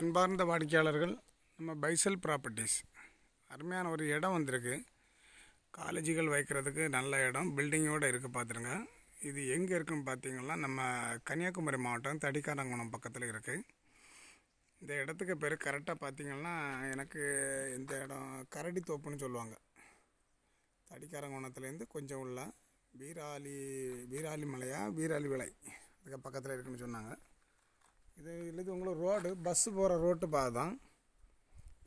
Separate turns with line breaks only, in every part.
அன்பார்ந்த வாடிக்கையாளர்கள் நம்ம பைசல் ப்ராப்பர்ட்டிஸ். அருமையான ஒரு இடம் வந்திருக்கு. காலேஜுகள் வைக்கிறதுக்கு நல்ல இடம். பில்டிங்கோடு இருக்குது பார்த்துருங்க இது எங்கே இருக்குன்னு பார்த்தீங்கன்னா நம்ம கன்னியாகுமரி மாவட்டம் தடிக்காரங்குணம் பக்கத்தில் இருக்குது இந்த இடத்துக்கு பேர் கரெக்டாக பார்த்தீங்கன்னா எனக்கு இந்த இடம் கரடி தோப்புன்னு சொல்லுவாங்க. தடிக்காரங்குணத்துலேருந்து கொஞ்சம் உள்ள வீராலி வீராலி மலையா வீராலி விலை அதுக்கு பக்கத்தில் இருக்குன்னு சொன்னாங்க. இது இல்லது உங்களுக்கு ரோடு பஸ்ஸு போகிற ரோட்டு பாதை தான்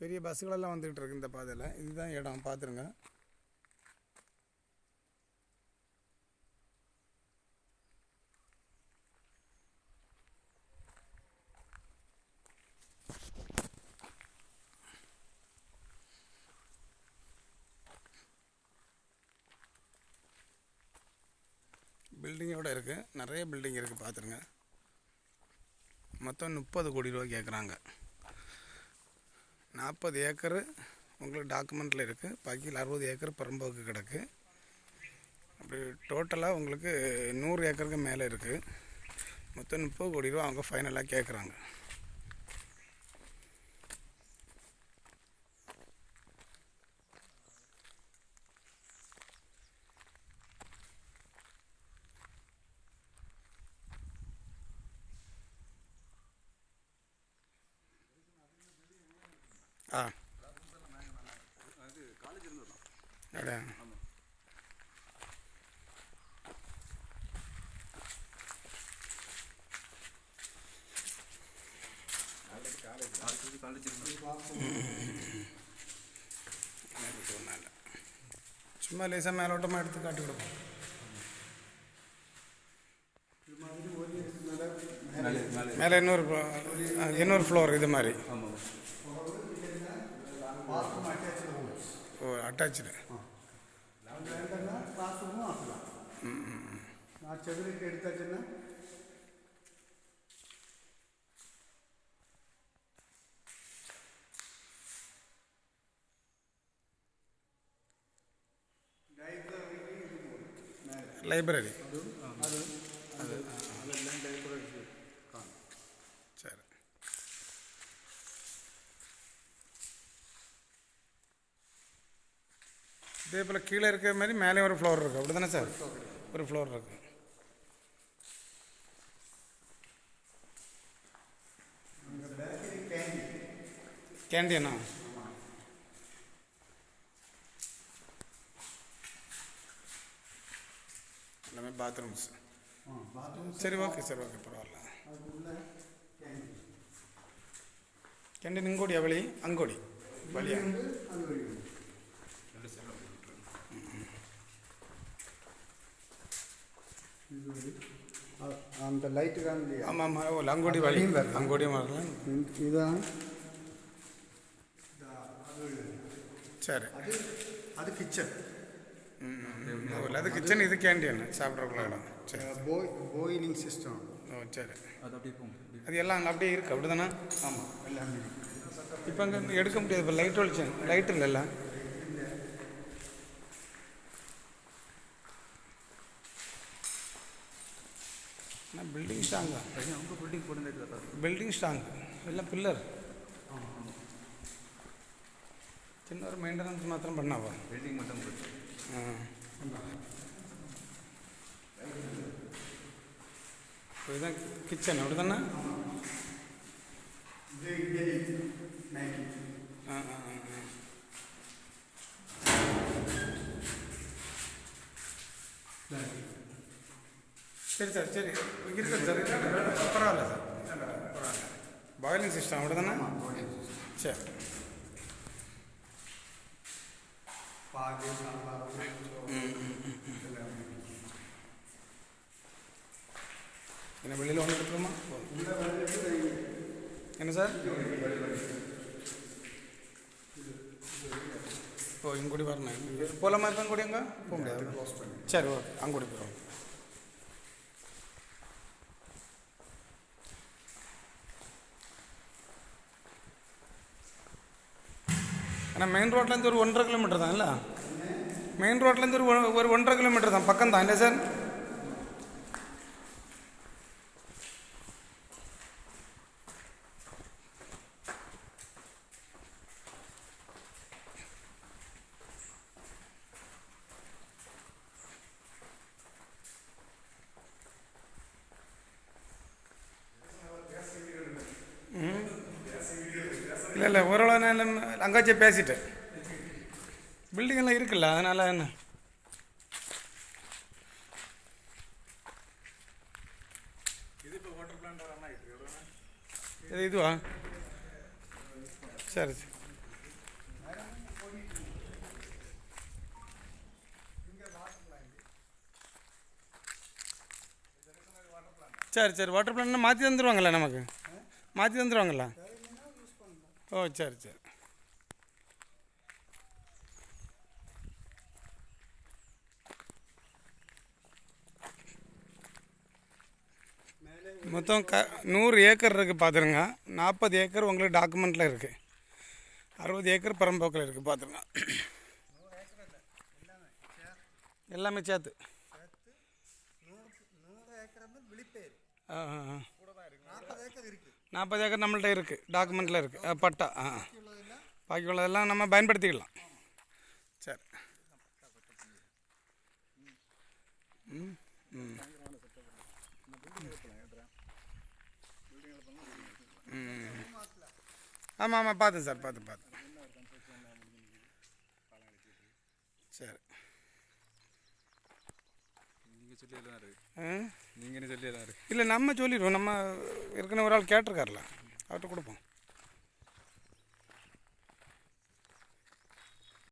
பெரிய பஸ்ஸுகளெல்லாம் வந்துக்கிட்டு இருக்கு இந்த பாதையில். இதுதான் இடம். பார்த்துருங்க பில்டிங்கோட இருக்குது நிறைய பில்டிங் இருக்குது பார்த்துருங்க மொத்தம் முப்பது கோடி ரூபா கேட்குறாங்க நாற்பது ஏக்கரு உங்களுக்கு டாக்குமெண்ட்டில் இருக்குது பாக்கியில் அறுபது ஏக்கர் பரம்போக்கு கிடக்கு. அப்படி டோட்டலாக உங்களுக்கு நூறு ஏக்கருக்கு மேலே இருக்குது மொத்தம் முப்பது கோடி ரூபா அவங்க ஃபைனலாக கேட்குறாங்க ஆ. அப்படியா சும்மா லேசாக மேலோட்டமாக எடுத்து காட்டி கொடுப்போம் மேலே இன்னொரு இன்னொரு ஃப்ளோர் இது மாதிரி.
ഓ അറ്റാച്ച്ഡ് ആ. ചെവിലേക്ക് എടുത്തച്ഛന് ലൈബ്രറി
അതെല്ലാം ലൈബ്രറി இதே போல் கீழே இருக்கிற மாதிரி மேலே ஒரு ஃப்ளோர் இருக்குது அப்படி தானே சார்? ஒரு ஃப்ளோர் இருக்குது கேண்டீனா எல்லாமே பாத்ரூம்ஸ் சரி ஓகே சார் ஓகே பரவாயில்ல. கேண்டீன் இங்கோடி அவளி? அங்கோடி. வழியா.
அந்த லைட்டு தான்
ஆமாம் ஆமாம். ஓ லங்கோடி வழி
லங்கோடி வரலாம் இதுதான்
சரி.
அது அது
கிச்சன் அது கிச்சன் இது கேண்டீன் சாப்பிட்றக்குள்ள இடம். சரி.
போய் போயினிங் சிஸ்டம்
ஓ சரி.
அது அப்படியே போகும்.
அது எல்லாம் அங்கே அப்படியே இருக்குது அப்படி தானே
ஆமாம் எல்லாமே
இப்போ அங்கே எடுக்க முடியாது. இப்போ லைட் வெளிச்சம் லைட் இல்லைல்ல? ஆனால் பில்டிங் ஸ்ட்ராங்கா
அவங்க பில்டிங் போட்டு தான்
பில்டிங் ஸ்ட்ராங் எல்லாம் பில்லர் சின்ன ஒரு மெயின்டெனன்ஸ் மாத்திரம் பண்ணாவா
பில்டிங் மட்டும் போட்டு
ஆ. இப்போ இதுதான் கிச்சன் அப்படி தானே ஆ ஆ ஆ, ஆ. சரி சார் சரி இருக்குது சார் இருக்குது. பரவாயில்ல சார் பரவாயில்ல பாய்லிங் சிஸ்டம் அப்படி தானே சரி
పాలు
ஆனால் மெயின் ரோட்லேருந்து ஒரு ஒன்றரை கிலோமீட்டர் தான் இல்லை? மெயின் ரோட்லேருந்து ஒரு ஒரு ஒன்றரை கிலோமீட்டர் தான் பக்கம் தான் இல்லை சார்? இல்லை ஓரளவு நான் அங்கே வச்சே பேசிட்டேன். பில்டிங் எல்லாம் இருக்குல்ல அதனால் என்ன? இது இதுவா? சரி சரி. சரி சரி வாட்டர் பிளான் மாற்றி தந்துடுவாங்களா நமக்கு? மாற்றி தந்துடுவாங்களா ஓ சரி சரி. மொத்தம் க நூறு ஏக்கர் இருக்குது பார்த்துருங்க நாற்பது ஏக்கர் உங்களுக்கு டாக்குமெண்ட்டில் இருக்குது அறுபது ஏக்கர் பரம்போக்கில் இருக்குது பார்த்துருங்க எல்லாமே சேர்த்து. ஆ ஆ, ஆ.
நாற்பது ஏக்கர் இருக்கு
நாற்பது ஏக்கர் நம்மள்ட்ட இருக்குது டாக்குமெண்ட்டில் இருக்குது பட்டா. ஆ பாக்கி உள்ளதெல்லாம் நம்ம பயன்படுத்திக்கலாம். சரி. ம் ம். ஆமாம் ஆமாம் பார்த்தேன் சார் பார்த்தேன் பார்த்தேன் சரி
நீங்கள் சொல்லி எல்லாம் இருக்கு
ஆ?
நீங்கள் சொல்லி எல்லாம் இருக்கு
இல்லை நம்ம சொல்லிடுவோம். நம்ம ஏற்கனவே ஒரு ஆள் கேட்டிருக்காருல. அவர்கிட்ட கொடுப்போம்.